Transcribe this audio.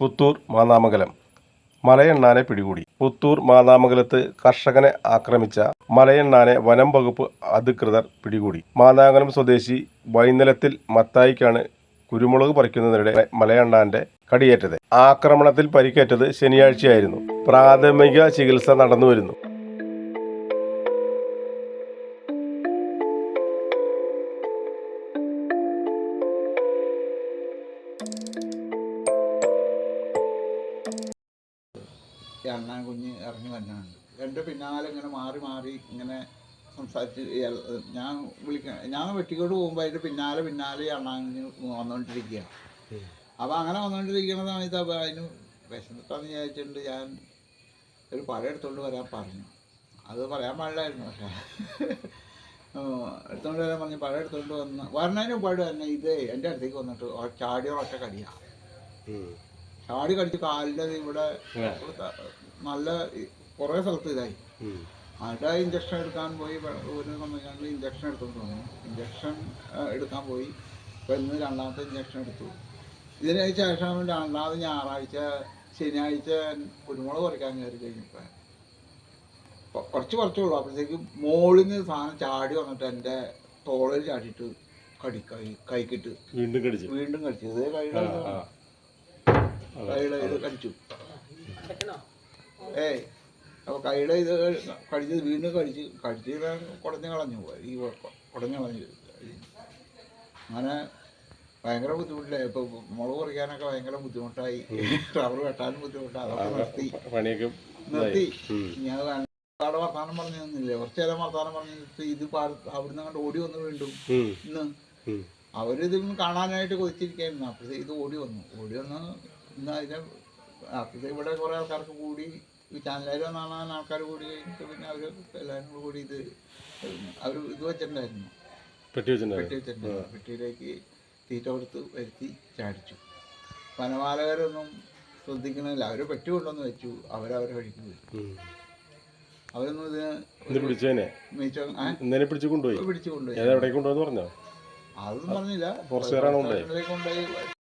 പുത്തൂർ മാന്നാമംഗലം. മലയണ്ണാനെ പിടികൂടി. പുത്തൂർ മാന്നാമംഗലത്ത് കർഷകനെ ആക്രമിച്ച മലയണ്ണാനെ വനം വകുപ്പ് അധികൃതർ പിടികൂടി. മാന്നാമംഗലം സ്വദേശി വൈനിലത്തിൽ മത്തായിക്കാണ് കുരുമുളക് പറിക്കുന്നതിനിടെ മലയണ്ണാന്റെ കടിയേറ്റത്. ആക്രമണത്തിൽ പരിക്കേറ്റത് ശനിയാഴ്ചയായിരുന്നു. പ്രാഥമിക ചികിത്സ നടന്നുവരുന്നു. അണ്ണാൻ കുഞ്ഞ് ഇറങ്ങി വന്നാണ് എന്റെ പിന്നാലെ ഇങ്ങനെ മാറി മാറി ഇങ്ങനെ സംസാരിച്ച് ഞാൻ വിളിക്ക ഞാൻ വെട്ടിക്കോട്ട് പോകുമ്പോൾ അതിന്റെ പിന്നാലെ പിന്നാലെ ഈ അണ്ണാൻ കുഞ്ഞ് വന്നുകൊണ്ടിരിക്കുകയാണ് അപ്പോൾ അങ്ങനെ വന്നുകൊണ്ടിരിക്കുന്ന സമയത്ത് അപ്പോൾ അതിന് വിശന്നിട്ടാന്ന് വിചാരിച്ചിട്ടുണ്ട് ഞാൻ ഒരു പഴം എടുത്തുകൊണ്ട് വരാൻ പറഞ്ഞു. അത് പറയാൻ പാടില്ലായിരുന്നു. പക്ഷേ എടുത്തുകൊണ്ട് വരാൻ പറഞ്ഞു. പഴം എടുത്തുകൊണ്ട് വന്ന് വരണതിന് പാട് തന്നെ ഇത് എന്റെ അടുത്തേക്ക് വന്നിട്ട് ചാടിയോ ഒറ്റ കടിയാണ് ചാടി കടിച്ച് കാലിന്റെ ഇവിടെ നല്ല കുറേ സ്ഥലത്ത് ഇതായി. അവിടെ ഇഞ്ചക്ഷൻ എടുക്കാൻ പോയി ഒരു സമയത്ത് ഇഞ്ചക്ഷൻ എടുത്തോണ്ട് തോന്നി ഇഞ്ചക്ഷൻ എടുക്കാൻ പോയി. ഇപ്പം ഇന്ന് രണ്ടാമത്തെ ഇഞ്ചക്ഷൻ എടുത്തു. ഇതിന് ശേഷം രണ്ടാമത് ഞായറാഴ്ച ശനിയാഴ്ച കുരുമുളക് കുറയ്ക്കാൻ കയറി കഴിഞ്ഞപ്പോൾ കുറച്ച് കുറച്ചേ ഉള്ളൂ. അപ്പോഴത്തേക്ക് മോളിൽ നിന്ന് സാധനം ചാടി വന്നിട്ട് എന്റെ തോളിൽ ചാടിയിട്ട് കടി കൈ കൈക്കിട്ട് വീണ്ടും കടിച്ചു. വീണ്ടും കടിച്ചു. ഇതേ കൈയുടെ കൈയുടെ ഇത് കടിച്ചു. ഏയ് അപ്പോൾ കൈയുടെ ഇത് കടിച്ചത് വീണ്ടും കടിച്ച് കടിച്ച് കുടഞ്ഞു കളഞ്ഞു പോയി. ഈ കുടഞ്ഞു കളഞ്ഞു അങ്ങനെ ഭയങ്കര ബുദ്ധിമുട്ടിലായി. ഇപ്പോൾ മുളക് പറിക്കാനൊക്കെ ഭയങ്കര ബുദ്ധിമുട്ടായി. റബ്ബർ വെട്ടാനും ബുദ്ധിമുട്ടാണ് അതൊക്കെ നിർത്തി. നിർത്തി. ഞാൻ അവിടെ വർത്താനം പറഞ്ഞു തന്നില്ലേ കുറച്ച് നേരം വർത്താനം നിർത്തി. ഇത് അവിടുന്ന് അങ്ങോട്ട് ഓടി വന്നു വീണ്ടും ഇന്ന് അവരിതൊന്നും കാണാനായിട്ട് കൊതിച്ചിരിക്കായിരുന്നു. അപ്പോഴത്തേക്ക് ഇത് ഓടി വന്നു. ഓടി വന്ന് ഇന്ന് അതിനെ പിന്നെ ഇവിടെ കുറേ ആൾക്കാർക്ക് കൂടി ഈ ചാനലുകാർ കാണാൻ ആൾക്കാർ കൂടി കഴിഞ്ഞിട്ട് പിന്നെ അവർ എല്ലാവരും കൂടി ഇത് അവർ ഇത് വെച്ചിട്ടുണ്ടായിരുന്നു. പെട്ടി വെച്ചിട്ടുണ്ടായിരുന്നു. പെട്ടി വെച്ചിട്ടുണ്ടായിരുന്നു. പെട്ടിയിലേക്ക് തീറ്റ കൊടുത്ത് വരുത്തി ചാടിച്ചു. വനപാലകരൊന്നും ശ്രദ്ധിക്കണമില്ല അവർ പെട്ടി കൊണ്ടുവന്ന് വെച്ചു. അവരവരെ വഴിക്ക് പോയി. അവരൊന്നും ഇതിന് പിടിച്ചേനെ? ഇന്നലെ പിടിച്ചു കൊണ്ടുപോയി? പിടിച്ചു കൊണ്ടുപോയി. കൊണ്ടുപോയെന്ന് പറഞ്ഞോ? അതൊന്നും പറഞ്ഞില്ല. കൊണ്ടുപോയി.